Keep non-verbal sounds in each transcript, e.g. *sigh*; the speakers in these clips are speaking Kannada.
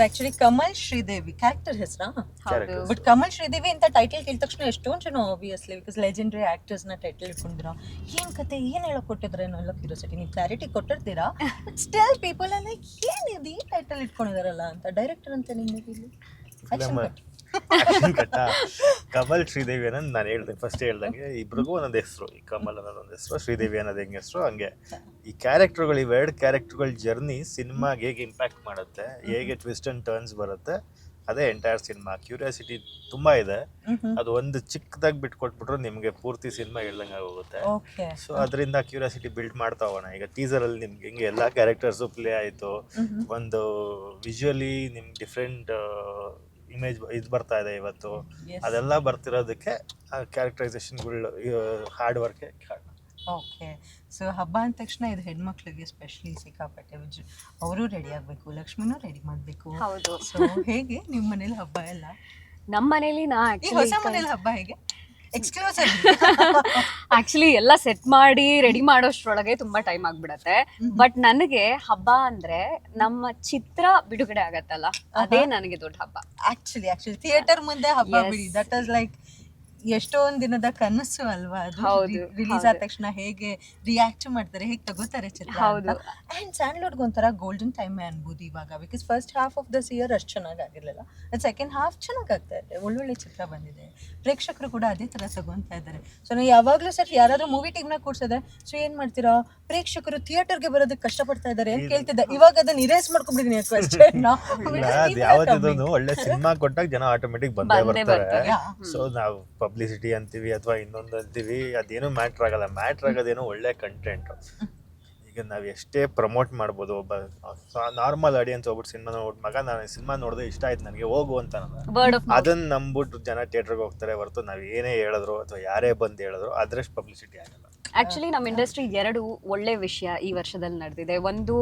Sir actually Kamal Sridevi character ಹೆಸರಾ ಹೌದು ಬಟ್ ಕಮಲ್ ಶ್ರೀದೇವಿ ಅಂತ ಟೈಟಲ್ ಕೇಳಿದ ತಕ್ಷಣ ಎಷ್ಟೊಂದು ಜನ ಆಬ್ವಿಯಸ್ಲಿ ಬಿಕಾಸ್ ಲೆಜೆಂಡ್ರಿ ಆಕ್ಟರ್ಸ್ನ ಟೈಟಲ್ ಇಟ್ಕೊಂಡಿರೋ. ಏನ್ ಕತೆ ಏನ್ ಹೇಳೋ ಕೊಟ್ಟಿದ್ರೆ ಅನ್ನೋ ಕ್ಯೂರಿಯಾಸಿಟಿ ನೀವು ಕ್ಲಾರಿಟಿ ಕೊಟ್ಟಿರ್ತೀರಾ? ಬಟ್ ಸ್ಟಿಲ್ ಪೀಪಲ್ ಅಲ್ಲಿ ಏನಿದೆ ಈ ಟೈಟಲ್ ಇಟ್ಕೊಂಡಿದಾರಲ್ಲ ಅಂತ. ಡೈರೆಕ್ಟರ್ ಅಂತ Film action ಕಟ್ಟ ಕಮಲ್ ಶ್ರೀದೇವಿ ಅನ್ನೋದು ನಾನು ಹೇಳ್ದೆ ಫಸ್ಟ್ ಹೇಳ್ದಂಗೆ ಇಬ್ರಿಗೂ ಒಂದೊಂದು ಹೆಸರು ಈ ಕಮಲ್ ಅನ್ನೋದೊಂದು ಹೆಸರು ಶ್ರೀದೇವಿ ಅನ್ನೋದು ಹೆಂಗೆ ಹೆಸರು ಹಂಗೆ. ಈ ಕ್ಯಾರೆಕ್ಟರ್ಗಳು ಇವೆರಡು ಕ್ಯಾರೆಕ್ಟರ್ಗಳ ಜರ್ನಿ ಸಿನಿಮಾಗೆ ಹೇಗೆ ಇಂಪ್ಯಾಕ್ಟ್ ಮಾಡುತ್ತೆ ಹೇಗೆ ಟ್ವಿಸ್ಟ್ ಅಂಡ್ ಟರ್ನ್ಸ್ ಬರುತ್ತೆ ಅದೇ ಎಂಟೈರ್ ಸಿನಿಮಾ ಕ್ಯೂರಿಯಾಸಿಟಿ ತುಂಬಾ ಇದೆ. ಅದು ಒಂದು ಚಿಕ್ಕದಾಗಿ ಬಿಟ್ಕೊಟ್ಬಿಟ್ರು ನಿಮಗೆ ಪೂರ್ತಿ ಸಿನಿಮಾ ಹೇಳ್ದಂಗೆ ಆಗೋಗುತ್ತೆ. ಸೊ ಅದರಿಂದ ಕ್ಯೂರಿಯಾಸಿಟಿ ಬಿಲ್ಡ್ ಮಾಡ್ತಾ ಹೋಗೋಣ. ಈಗ ಟೀಸರ್ ಅಲ್ಲಿ ನಿಮ್ಗೆ ಹಿಂಗೆ ಎಲ್ಲ ಕ್ಯಾರೆಕ್ಟರ್ಸು ಪ್ಲೇ ಆಯಿತು. ಒಂದು ವಿಜುವಲಿ ನಿಮ್ಗೆ ಡಿಫ್ರೆಂಟ್ ಇಮೇಜ್ ಇದು ಬರ್ತಾ ಇದೆ ಇವತ್ತು. ಅದೆಲ್ಲ ಬರ್ತಿರೋದಕ್ಕೆ ಕ್ಯಾರೆಕ್ಟರೈಸೇಷನ್ಗಳು ಹಾರ್ಡ್ ವರ್ಕ್ ಕಾರಣ. ಓಕೆ ಸೊ ಹಬ್ಬ ಅಂದ ತಕ್ಷಣ ಇದು ಹೆಣ್ಮಕ್ಳಿಗೆ ಸ್ಪೆಷಲಿ ಸಿಕ್ಕಾಪಟ್ಟೆ ಅವರು ರೆಡಿ ಆಗಬೇಕು ಲಕ್ಷ್ಮಿನೂ ರೆಡಿ ಮಾಡಬೇಕು. ಹೌದು. ಸೊ ಹೇಗೆ ನಿಮ್ಮ ಮನೇಲಿ ಹಬ್ಬ ಎಲ್ಲ? ನಮ್ಮ ಮನೇಲಿ ನಾ ಈ ಹೊಸ ಮನೇಲಿ ಹಬ್ಬ ಹೇಗೆ? ಎಕ್ಸ್ಕ್ಲೂಸಿವ್ ಆಕ್ಚುಲಿ *laughs* ಎಲ್ಲ ಸೆಟ್ ಮಾಡಿ ರೆಡಿ ಮಾಡೋಷ್ಟ್ರೊಳಗೆ ತುಂಬಾ ಟೈಮ್ ಆಗ್ಬಿಡತ್ತೆ. ಬಟ್ ನನಗೆ ಹಬ್ಬ ಅಂದ್ರೆ ನಮ್ಮ ಚಿತ್ರ ಬಿಡುಗಡೆ ಆಗತ್ತಲ್ಲ? ಅದೇ ನನಗೆ ದೊಡ್ಡ ಹಬ್ಬ. ಆಕ್ಚುಲಿ ಆಕ್ಚುಲಿ ಥಿಯೇಟರ್ ಮುಂದೆ ಹಬ್ಬ. ಬಿಡಿ. ದಟ್ ಇಸ್ ಲೈಕ್ ಎಷ್ಟೊಂದ್ ದಿನದ ಕನಸು ಅಲ್ವಾ ಅದು? ರಿಲೀಸ್ ಆದ ತಕ್ಷಣ ಹೇಗೆ ರಿಯಾಕ್ಟ್ ಮಾಡ್ತಾರೆ ಹೇಗೆ ತಗೋತಾರೆ ಚಿತ್ರ ಹೌದು. ಅಂಡ್ ಸ್ಯಾಂಡ್ಲೋಡ್ಗೆ ಒಂಥರ ಗೋಲ್ಡನ್ ಟೈಮ್ ಅನ್ಬೋದು ಇವಾಗ because first half of this year ಅಷ್ಟು ಚೆನ್ನಾಗಿ ಆಗಿರ್ಲಿಲ್ಲ. ಸೆಕೆಂಡ್ ಹಾಫ್ ಚೆನ್ನಾಗಿ ಆಗ್ತಾ ಇದೆ ಒಳ್ಳೊಳ್ಳೆ ಚಿತ್ರ ಬಂದಿದೆ. ಪ್ರೇಕ್ಷಕರು ಕೂಡ ಅದೇ ತರ ತಗೊಂತಾ ಇದ್ದಾರೆ. ಸೊ ನಾವು ಯಾವಾಗ್ಲೂ ಸರ್ ಯಾರಾದ್ರೂ ಮೂವಿ ಟೀಮ್ನ ಕೂರ್ಸಿದ್ರೆ ಸೊ ಏನ್ ಮಾಡ್ತೀರಾ? ಪ್ರೇಕ್ಷಕರು ಥಿಯೇಟರ್ಗೆ ಬರೋದಕ್ಕೆ ಕಷ್ಟಪಡ್ತಾ ಇದ್ದಾರೆ ಅಂತ ಕೇಳ್ತಿದ್ದೆ. ಇವಾಗ ಅದನ್ನ ಇರೇಸ್ ಮಾಡ್ಕೊಂಡಿದೀನಿ ಕ್ವಶನ್ ಒಳ್ಳೆ ಸಿನಿಮಾ ಕೊಟ್ಟಾಗ ಜನ ಆಟೋಮೆಟಿಕ್ ಬಂದೇ ಬರ್ತಾರೆ. ಸೊ ನಾವು ಪಬ್ಲಿಸಿಟಿ ಅಂತೀವಿ ಅಥವಾ ಇನ್ನೊಂದು ಅಂತೀವಿ ಅದೇನು ಮ್ಯಾಟ್ರ್ ಆಗಲ್ಲ. ಮ್ಯಾಟ್ರ್ ಆಗೋದೇನೋ ಒಳ್ಳೆ ಕಂಟೆಂಟ್ ಈಗ ನಾವು ಎಷ್ಟೇ ಪ್ರಮೋಟ್ ಮಾಡ್ಬೋದು ಒಬ್ಬ ನಾರ್ಮಲ್ ಆಡಿಯನ್ಸ್ ಹೋಗ್ಬಿಟ್ಟು ಸಿನಿಮಾ ನೋಡ್ಬಿಟ್ಟು ಮಗ ನಾನು ಸಿನಿಮಾ ನೋಡಿದ್ರೆ ಇಷ್ಟ ಆಯ್ತು ನನಗೆ ಹೋಗು ಅಂತ ನಾನು. ಅದನ್ನ ನಂಬಿಟ್ಟು ಜನ ಥಿಯೇಟರ್ಗೆ ಹೋಗ್ತಾರೆ ಹೊರತು ನಾವು ಏನೇ ಹೇಳಿದ್ರು ಅಥವಾ ಯಾರೇ ಬಂದು ಹೇಳಿದ್ರು ಅದ್ರಷ್ಟು ಪಬ್ಲಿಸಿಟಿ ಆಗಲ್ಲ. ಆಕ್ಚುಲಿ ನಮ್ಮ ಇಂಡಸ್ಟ್ರಿ ಎರಡು ಒಳ್ಳೆ ವಿಷಯ ಈ ವರ್ಷದಲ್ಲಿ ನಡೆದಿದೆ. ಒಂದು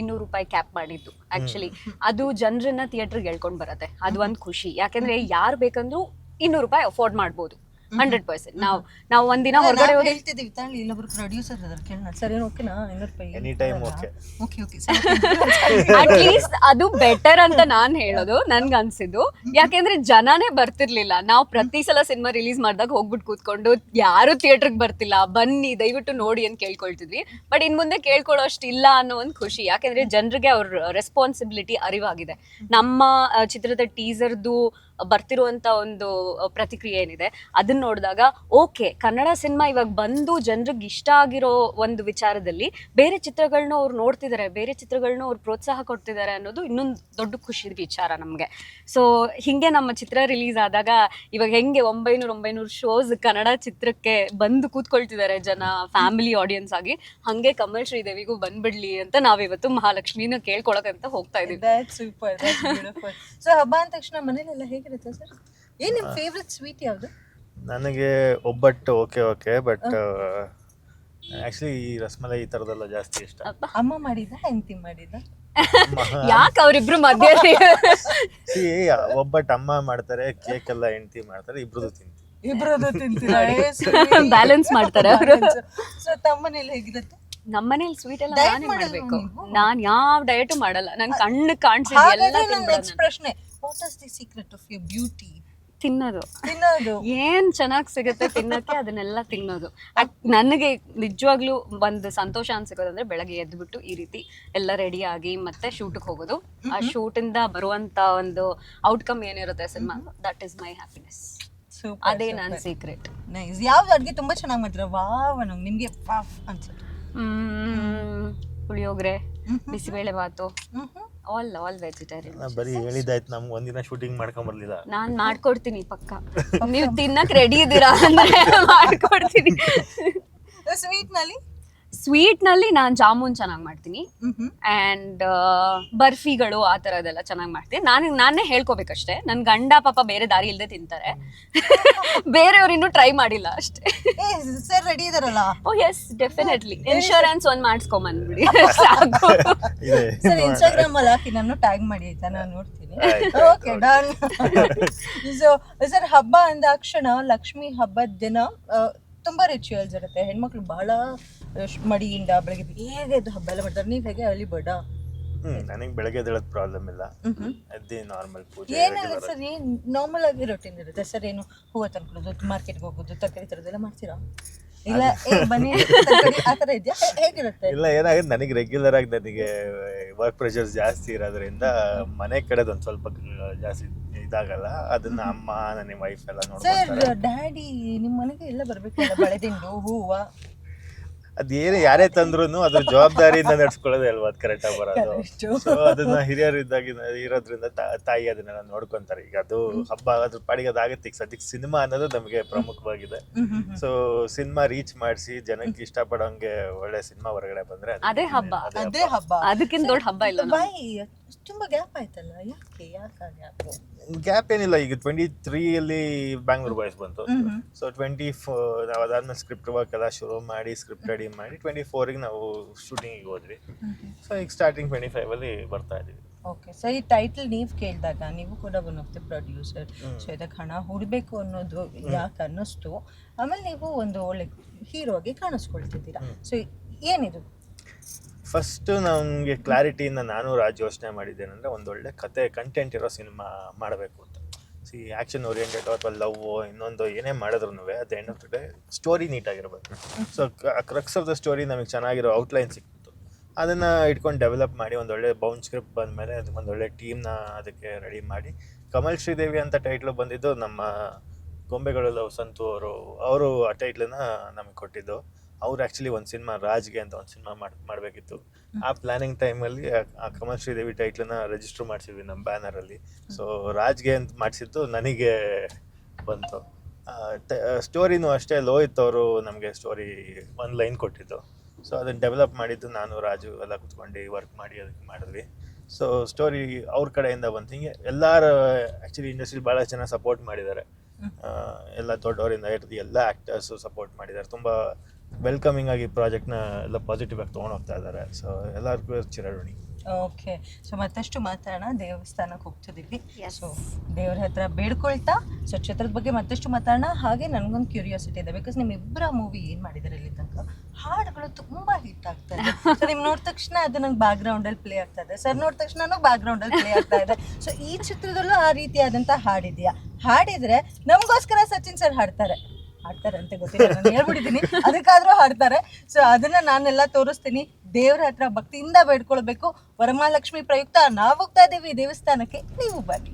ಇನ್ನೂರು ರೂಪಾಯಿ ಕ್ಯಾಪ್ ಮಾಡಿದ್ದು. ಆಕ್ಚುಲಿ ಅದು ಜನರನ್ನ ಥಿಯೇಟ್ರಿಗೆ ಎಳ್ಕೊಂಡು ಬರತ್ತೆ. ಅದು ಒಂದು ಖುಷಿ. ಯಾಕಂದ್ರೆ ಯಾರು ಬೇಕಂದ್ರೂ ಇನ್ನೂರು ರೂಪಾಯಿ ಅಫೋರ್ಡ್ ಮಾಡ್ಬೋದು. ಹಂಡ್ರೆಡ್ ಪರ್ಸೆಂಟ್ ನಾವು ನಾವು ಒಂದಿನ ಹೊರಗಡೆ ಹೋಗಿ ಹೇಳ್ತಿದ್ದೀವಿ ತಾಳಿ ಇಲ್ಲೊಬ್ರು ಪ್ರೊಡ್ಯೂಸರ್ ಕೇಳೋಣ. ಸರ್ ಏನು ಓಕೆನಾ ಇನ್ನೂರು ರೂಪಾಯಿ any time okay okay okay at least ಅದು ಬೆಟರ್ ಅಂತ ನಾನ್ ಹೇಳೋದು ನನ್ಗ ಅನ್ಸಿದ್ದು. ಯಾಕೆಂದ್ರೆ ಜನನೇ ಬರ್ತಿರ್ಲಿಲ್ಲ. ನಾವು ಪ್ರತಿ ಸಲ ಸಿನಿಮಾ ರಿಲೀಸ್ ಮಾಡಿದಾಗ ಹೋಗ್ಬಿಟ್ಟು ಕೂತ್ಕೊಂಡು ಯಾರು ಥಿಯೇಟರ್ಗೆ ಬರ್ತಿಲ್ಲ. ಬನ್ನಿ ದಯವಿಟ್ಟು ನೋಡಿ ಅಂತ ಕೇಳ್ಕೊಳ್ತಿದ್ವಿ. ಬಟ್ ಇನ್ ಮುಂದೆ ಕೇಳ್ಕೊಳ್ಳೋ ಇಲ್ಲ ಅನ್ನೋ ಒಂದು ಖುಷಿ. ಯಾಕೆಂದ್ರೆ ಜನರಿಗೆ ಅವ್ರ ರೆಸ್ಪಾನ್ಸಿಬಿಲಿಟಿ ಅರಿವಾಗಿದೆ. ನಮ್ಮ ಚಿತ್ರದ ಟೀಸರ್ದು ಬರ್ತಿರುವಂತ ಒಂದು ಪ್ರತಿಕ್ರಿಯೆ ಏನಿದೆ, ಅದನ್ನ ನೋಡಿದಾಗ, ಓಕೆ, ಕನ್ನಡ ಸಿನಿಮಾ ಇವಾಗ ಬಂದು ಜನರಿಗೆ ಇಷ್ಟ ಆಗಿರೋ ಒಂದು ವಿಚಾರದಲ್ಲಿ ಬೇರೆ ಚಿತ್ರಗಳನ್ನ ಅವ್ರು ನೋಡ್ತಿದ್ದಾರೆ ಬೇರೆ ಚಿತ್ರಗಳನ್ನ ಅವ್ರು ಪ್ರೋತ್ಸಾಹ ಕೊಡ್ತಿದ್ದಾರೆ ಅನ್ನೋದು ಇನ್ನೊಂದು ದೊಡ್ಡ ಖುಷಿ ವಿಚಾರ ನಮಗೆ. ಸೊ ಹಿಂಗೆ ನಮ್ಮ ಚಿತ್ರ ರಿಲೀಸ್ ಆದಾಗ ಇವಾಗ ಹೆಂಗೆ ಒಂಬೈನೂರ, ಒಂಬೈನೂರು ಶೋಸ್ ಕನ್ನಡ ಚಿತ್ರಕ್ಕೆ ಬಂದು ಕೂತ್ಕೊಳ್ತಿದ್ದಾರೆ ಜನ ಫ್ಯಾಮಿಲಿ ಆಡಿಯನ್ಸ್ ಆಗಿ, ಹಂಗೆ ಕಮಲ್ ಶ್ರೀದೇವಿಗೂ ಬಂದ್ಬಿಡ್ಲಿ ಅಂತ ನಾವಿವತ್ತು ಮಹಾಲಕ್ಷ್ಮಿನ ಕೇಳ್ಕೊಳಕಂತ ಹೋಗ್ತಾ ಇದೀವಿ ಸೂಪರ್ ಸೊ ಹಬ್ಬ ಅಂದ ತಕ್ಷಣ ಮನೇಲೆಲ್ಲ ಸರ್ ಏನ್ ನಿಮ್ ಫೇವ್ರೆಟ್ ಸ್ವೀಟ್ ಯಾವುದು? ನನಗೆ ಒಬ್ಬಟ್ಟು ಓಕೆ ಓಕೆ ಬಟ್ ಆಕ್ಚುಲಿ ಈ ರಸಮಲೈ ಈ ತರದೆಲ್ಲ ಜಾಸ್ತಿ ಇಷ್ಟ. ಅಮ್ಮ ಮಾಡಿದ ಹೆಂಡತಿ ಮಾಡಿದ *laughs* ಯಾಕೆ ಅವ್ರಿಬ್ರು ಮಧ್ಯ ಸಿ ಒಬ್ಬಟ್ಟು ಅಮ್ಮ ಮಾಡ್ತಾರೆ ಕೇಕ್ ಎಲ್ಲ ಹೆಂಡ್ತಿ ಮಾಡ್ತಾರೆ ಇಬ್ರದ್ದು ತಿಂತೀವಿ. ಇಬ್ರದ್ದು ತಿಂತೀರಾ? *laughs* ಬ್ಯಾಲೆನ್ಸ್ *laughs* ಮಾಡ್ತಾರೆ ಅವರು. ಸೊ ತಮ್ಮನೇಲಿ ಹೇಗಿರುತ್ತೆ? ನಮ್ಮನೇಲಿ ಸ್ವೀಟ್ ಎಲ್ಲ Diet ನಾನೇ ಮಾಡಲ್ವಾ ಮಾಡ್ಬೇಕು. ನೀವು? ನಾನ್ ಯಾವ ಡಯಟ್ ಮಾಡಲ್ಲ. ನನ್ ಕಣ್ಣು ಕಾಣಿಸಿದ ಎಲ್ಲ ಹಾಗಾದ್ರೆ ನನ್ನ ತಿನ್ಬಿಡೋದು ನೆಕ್ಸ್ಟ್ ಪ್ರಶ್ನೆ what is the secret of your beauty ನಾನು. ತಿನ್ನೋದು. ತಿನ್ನೋದು. ಏನ್ ಚೆನ್ನಾಗಿ ಸಿಗುತ್ತೆ ತಿನ್ನಕ್ಕೆ ಅದನ್ನೆಲ್ಲ ತಿನ್ನೋದು. ನನಗೆ ನಿಜವಾಗ್ಲೂ ಒಂದು ಸಂತೋಷ ಅನ್ಸಿಗೋದಂದ್ರೆ ಬೆಳಗ್ಗೆ ಎದ್ಬಿಟ್ಟು ಈ ರೀತಿ ಎಲ್ಲ ರೆಡಿ ಆಗಿ ಮತ್ತೆ ಶೂಟ್ಗೆ ಹೋಗೋದು. ಆ ಶೂಟ್ ಇಂದ ಬರುವಂತ ಒಂದು ಔಟ್ಕಮ್ ಏನಿರುತ್ತೆ cinema? That is my happiness ಅದೇ ನನ್ನ ಸೀಕ್ರೆಟ್ ನೈಸ್ ಯಾವ್ದು ಅಡ್ಗೆ ತುಂಬಾ ಚೆನ್ನಾಗಿ ಮಾಡಿದ್ರೆ ವಾವ್ ನಂಗೆ ನಿಮ್ಗೆ ಅನ್ಸುತ್ತೆ. Puliyogare. Bisi bele bath. Hmm hmm. All all vegetarian ನಾ ಬರೀ ಹೇಳಿದಾಯ್ತು ನಮ್ಗೆ ಒಂದಿನ ಶೂಟಿಂಗ್ ಮಾಡ್ಕೊಂಡ್ ಬರ್ಲಿಲ್ಲ. ನಾನ್ ಮಾಡ್ಕೊಡ್ತೀನಿ ಪಕ್ಕ. ನೀವು ತಿನ್ನಕ್ ರೆಡಿ ಇದ್ದೀರಾ ಅಂದ್ರೆ *laughs* ಮಾಡ್ಕೊಡ್ತೀನಿ. ಸ್ವೀಟ್ನಲ್ಲಿ? ಸ್ವೀಟ್ನಲ್ಲಿ ನಾನ್ ಜಾಮೂನ್ ಚೆನ್ನಾಗಿ ಮಾಡ್ತೀನಿ. ಅಂಡ್ ಬರ್ಫಿಗಳು ಆ ತರದೆಲ್ಲ ಚೆನ್ನಾಗಿ ಮಾಡ್ತೀನಿ. ನಾನು ನಾನೇ ಹೇಳ್ಕೊಬೇಕಷ್ಟೇ. ನನ್ ಗಂಡ ಪಾಪ ಬೇರೆ ದಾರಿ ಇಲ್ಲದೆ ತಿಂತಾರೆ. *laughs* ಬೇರೆಯವ್ರು ಇನ್ನೂ ಟ್ರೈ ಮಾಡಿಲ್ಲ ಅಷ್ಟೇ. ಸರ್ ರೆಡಿ ಇದಾರಲ್ಲ? ಓ ಎಸ್ ಡೆಫಿನೆಟ್ಲಿ ಇನ್ಶೂರೆನ್ಸ್ ಒಂದ್ ಮಾಡಿಸ್ಕೊಂಬಂದ್ಬಿಡಿ *laughs* ಸಾಕು. ಸರ್ ಇನ್ಸ್ಟಾಗ್ರಾಮ್ ಅಲ್ಲಿ ಹಾಕಿ ನಾನು ಟ್ಯಾಗ್ ಮಾಡಿ ಆಯ್ತಾ? ನಾನು ನೋಡ್ತೀನಿ. ಓಕೆ ಡನ್ ಸೊ ಸರ್ ಹಬ್ಬ ಅಂದಾಕ್ಷಣ ಲಕ್ಷ್ಮಿ ಹಬ್ಬದ ದಿನ ಆ, ತುಂಬಾ ರಿಚುವಲ್ಸ್ ಇರುತ್ತೆ. ಹೆಣ್ಮಕ್ಳು ಬಹಳ ಮಡಿಯಿಂದ ಬೆಳಗ್ಗೆ ಬೇಗ ಎದ್ದು ಹಬ್ಬ ಎಲ್ಲ ಮಾಡ್ತಾರೆ. ನೀವು ಹೇಗೆ ಅಲ್ಲಿ ಬಡ? ಹ್ಮ್ ನನಗೆ ಬೆಳಗ್ಗೆ ಎದ್ದೇಳೋದು ಪ್ರಾಬ್ಲಮ್ ಇಲ್ಲ. ಅದೇ ನಾರ್ಮಲ್ ಪೂಜೆ ಏನಿಲ್ಲ ಸರ್? ಏನು ನಾರ್ಮಲ್ ಆಗಿ ರೊಟೀನ್ ಇರುತ್ತೆ ಸರ್? ಏನು ಹೂವು ತಂದ್ಕೊಡೋದು ಮಾರ್ಕೆಟ್ಗೆ ಹೋಗೋದು ತರಕಾರಿ ತರೋದೆಲ್ಲ ಮಾಡ್ತೀರಾ? ಇಲ್ಲ ಏ ಬನ್ನಿ *laughs* ಆತರ ಇದೆಯಾ? ಹೇಗಿರುತ್ತೆ? ಇಲ್ಲ ಏನಾಗುತ್ತೆ? ನನಗೆ ರೆಗ್ಯುಲರ್ ಆಗಿ ನನಗೆ ವರ್ಕ್ ಪ್ರೆಷರ್ಸ್ ಜಾಸ್ತಿ ಇರೋದ್ರಿಂದ ಮನೆ ಕಡೆದು ಒಂದು ಸ್ವಲ್ಪ ಜಾಸ್ತಿ ಇದಾಗಲ್ಲ. ಅದನ್ನ ಅಮ್ಮ ನನ್ನ ವೈಫ್ ಎಲ್ಲ ಸರ್ ಡ್ಯಾಡಿ ನಿಮ್ಮ ಮನೆಗೆ ಎಲ್ಲ ಬರ್ಬೇಕಲ್ಲ? ಬಳೆದಿಂಡು ಹೂವ? ಅದೇನೇ ಯಾರೇ ತಂದ್ರು ಅದ್ರ ಜವಾಬ್ದಾರಿಯಿಂದ ನಡ್ಸ್ಕೊಳ್ಳೋದೇ ಅಲ್ವಾ? ಅದು ಕರೆಕ್ಟ್ ಆಗಿ ಬರೋದು. ಸೊ ಅದನ್ನ ಹಿರಿಯರು ಇದ್ದಾಗಿ ಇರೋದ್ರಿಂದ ತಾಯಿ ಅದನ್ನೆಲ್ಲ ನೋಡ್ಕೊಂತಾರೆ. ಈಗ ಅದು ಹಬ್ಬ ಅದ್ರ ಪಾಡಿಗೆ ಅದಾಗುತ್ತೆ ಈಗ ಸದ್ಯಕ್ಕೆ ಸಿನಿಮಾ ಅನ್ನೋದು ನಮಗೆ ಪ್ರಮುಖವಾಗಿದೆ. ಸೊ ಸಿನಿಮಾ ರೀಚ್ ಮಾಡಿಸಿ ಜನಕ್ಕೆ ಇಷ್ಟಪಡೋಂಗೆ ಒಳ್ಳೆ ಸಿನಿಮಾ ಹೊರಗಡೆ ಬಂದ್ರೆ ಅದೇ ಹಬ್ಬ. ಅದೇ ಹಬ್ಬ. ಅದಕ್ಕಿಂತ ದೊಡ್ಡ ಹಬ್ಬ ಇಲ್ಲ ತುಂಬಾ ಗ್ಯಾಪ್ ಆಯ್ತಲ್ಲ ಯಾಕೆ ಯಾಕೆ ಗ್ಯಾಪ್ ಗ್ಯಾಪ್ ಏನಿಲ್ಲ ಈಗ ಟ್ವೆಂಟಿ ತ್ರೀಯಲ್ಲಿ ಬ್ಯಾಂಗ್ಳೂರ್ ಬಾಯ್ಸ್ ಬಂತು. ಸೊ ಟ್ವೆಂಟಿ ಫೋರ್ ನಾವು ಅದಾದ್ಮೇಲೆ ಸ್ಕ್ರಿಪ್ಟ್ ವರ್ಕ್ ಎಲ್ಲ ಶುರು ಮಾಡಿ ಸ್ಕ್ರಿಪ್ಟ್ ರೆಡಿ ಮಾಡಿ ಟ್ವೆಂಟಿ ಫೋರಿಗೆ ನಾವು ಶೂಟಿಂಗಿಗೆ ಹೋದ್ವಿ. ಸೊ ಈಗ ಸ್ಟಾರ್ಟಿಂಗ್ ಟ್ವೆಂಟಿ ಫೈವಲ್ಲಿ ಬರ್ತಾ ಇದೀವಿ. ಓಕೆ ಸೊ ಈ ಟೈಟಲ್ ನೀವು ಕೇಳಿದಾಗ ನೀವು ಕೂಡ one of the producer so ಇದಕ್ಕೆ ಹಣ ಹುಡಬೇಕು ಅನ್ನೋದು ಯಾಕೆ ಅನ್ನಿಸ್ತು? ಆಮೇಲೆ ನೀವು ಒಂದು ಒಳ್ಳೆ ಹೀರೋಗೆ ಕಾಣಿಸ್ಕೊಳ್ತಿದ್ದೀರಾ. ಸೊ ಏನಿದು? ಫಸ್ಟ್ ನಮಗೆ ಕ್ಲಾರಿಟಿಯಿಂದ ನಾನು ರಾಜ್ ಯೋಚನೆ ಮಾಡಿದ್ದೇನೆಂದ್ರೆ ಒಂದೊಳ್ಳೆ ಕತೆ ಕಂಟೆಂಟ್ ಇರೋ ಸಿನಿಮಾ ಮಾಡಬೇಕು ಅಂತ. ಸಿ ಆ್ಯಕ್ಷನ್ ಓರಿಯೆಂಟೆಡ್ ಅಥವಾ ಲವ್ ಇನ್ನೊಂದು ಏನೇ ಮಾಡಿದ್ರು ಅದು end of the day story ನೀಟಾಗಿರ್ಬೇಕು. So crux of the story ನಮಗೆ ಚೆನ್ನಾಗಿರೋ ಔಟ್ಲೈನ್ ಸಿಕ್ತು ಅದನ್ನು ಇಟ್ಕೊಂಡು ಡೆವಲಪ್ ಮಾಡಿ ಒಂದೊಳ್ಳೆ ಬೌನ್ ಸ್ಕ್ರಿಪ್ಟ್ ಬಂದಮೇಲೆ ಅದಕ್ಕೆ ಒಂದೊಳ್ಳೆ ಟೀಮ್ನ ಅದಕ್ಕೆ ರೆಡಿ ಮಾಡಿ ಕಮಲ್ ಶ್ರೀದೇವಿ ಅಂತ ಟೈಟ್ಲು ಬಂದಿದ್ದು ನಮ್ಮ ಗೊಂಬೆಗಳು ಲವ್ ಸಂತು ಅವರು ಅವರು ಆ ಟೈಟ್ಲನ್ನ ನಮಗೆ ಕೊಟ್ಟಿದ್ದು. ಅವ್ರು ಆ್ಯಕ್ಚುಲಿ ಒಂದು ಸಿನಿಮಾ ರಾಜ್ಗೆ ಅಂತ ಒಂದು ಸಿನಿಮಾ ಮಾಡಿ ಮಾಡಬೇಕಿತ್ತು. ಆ ಪ್ಲಾನಿಂಗ್ ಟೈಮಲ್ಲಿ ಆ ಕಮಲ್ ಶ್ರೀದೇವಿ ಟೈಟ್ಲನ್ನ ರಿಜಿಸ್ಟರ್ ಮಾಡಿಸಿದ್ವಿ ನಮ್ಮ ಬ್ಯಾನರಲ್ಲಿ ಸೊ ರಾಜ್ಗೆ ಅಂತ ಮಾಡಿಸಿದ್ದು ನನಗೆ ಬಂತು. ಸ್ಟೋರಿನೂ ಅಷ್ಟೇ ಲೋಹಿತ್ ಅವರು ನಮಗೆ ಸ್ಟೋರಿ ಒಂದು ಲೈನ್ ಕೊಟ್ಟಿದ್ದು. ಸೊ ಅದನ್ನು ಡೆವಲಪ್ ಮಾಡಿದ್ದು ನಾನು ರಾಜು ಎಲ್ಲ ಕುತ್ಕೊಂಡು ವರ್ಕ್ ಮಾಡಿ ಅದಕ್ಕೆ ಮಾಡಿದ್ವಿ. ಸೊ ಸ್ಟೋರಿ ಅವ್ರ ಕಡೆಯಿಂದ ಬಂತು. ಹಿಂಗೆ ಎಲ್ಲರೂ ಆ್ಯಕ್ಚುಲಿ ಇಂಡಸ್ಟ್ರಿ ಭಾಳ ಜನ ಸಪೋರ್ಟ್ ಮಾಡಿದ್ದಾರೆ. ಎಲ್ಲ ದೊಡ್ಡವರಿಂದ ಹಿಡಿದು ಎಲ್ಲ ಆ್ಯಕ್ಟರ್ಸು ಸಪೋರ್ಟ್ ಮಾಡಿದ್ದಾರೆ. ತುಂಬ ವೆಲ್ಕಮಿಂಗ್ ಆಗಿ ಪ್ರಾಜೆಕ್ಟ್ನ ಎಲ್ಲ ಪಾಸಿಟಿವ್ ಆಗಿ ತೊಗೊಂಡು ಹೋಗ್ತಾ ಇದ್ದಾರೆ ಸೊ ಎಲ್ಲರಿಗೂ ಚಿರಋಣಿ. ಓಕೆ ಸೊ ಮತ್ತಷ್ಟು ಮಾತಾಡೋಣ. ದೇವಸ್ಥಾನಕ್ಕೆ ಹೋಗ್ತಿದ್ದೀವಿ. ಸೊ ದೇವ್ರ ಹತ್ರ ಬೇಡ್ಕೊಳ್ತಾ ಸೊ ಚಿತ್ರದ ಬಗ್ಗೆ ಮತ್ತಷ್ಟು ಮಾತಾಡೋಣ. ಹಾಗೆ ನನಗೊಂದು ಕ್ಯೂರಿಯಾಸಿಟಿ ಇದೆ. ಬಿಕಾಸ್ ನಿಮ್ಮಿಬ್ಬರ ಮೂವಿ ಏನು ಮಾಡಿದ್ದಾರೆ ಇಲ್ಲಿ ತನಕ? ಹಾಡುಗಳು ತುಂಬಾ ಹಿಟ್ ಆಗ್ತಾ ಇದೆ. ಸೊ ನಿಮ್ ನೋಡಿದ ತಕ್ಷಣ ಅದು ನಂಗೆ ಬ್ಯಾಕ್ ಗ್ರೌಂಡ್ ಅಲ್ಲಿ ಪ್ಲೇ ಆಗ್ತಾ ಇದೆ. ಸರ್ ನೋಡಿದ ತಕ್ಷಣ ಬ್ಯಾಕ್ ಗ್ರೌಂಡಲ್ಲಿ ಪ್ಲೇ ಆಗ್ತಾ ಇದೆ. ಸೊ ಈ ಚಿತ್ರದಲ್ಲೂ ಆ ರೀತಿಯಾದಂತ ಹಾಡಿದೆಯಾ? ಹಾಡಿದ್ರೆ ನಮಗೋಸ್ಕರ ಸಚಿನ್ ಸರ್ ಹಾಡ್ತಾರೆ. ಹಾಡ್ತಾರೆ ಅಂತ ಗೊತ್ತಿಲ್ಲ, ನಾನು ಅದಕ್ಕಾದ್ರೂ ಹಾಡ್ತಾರೆ. ಸೊ ಅದನ್ನ ನಾನೆಲ್ಲ ತೋರಿಸ್ತೀನಿ. ದೇವ್ರ ಹತ್ರ ಭಕ್ತಿಯಿಂದ ಬೇಡ್ಕೊಳ್ಬೇಕು. ವರಮಹಾಲಕ್ಷ್ಮಿ ಪ್ರಯುಕ್ತ ನಾವು ಹೋಗ್ತಾ ಇದ್ದೀವಿ ದೇವಸ್ಥಾನಕ್ಕೆ. ನೀವು ಬನ್ನಿ.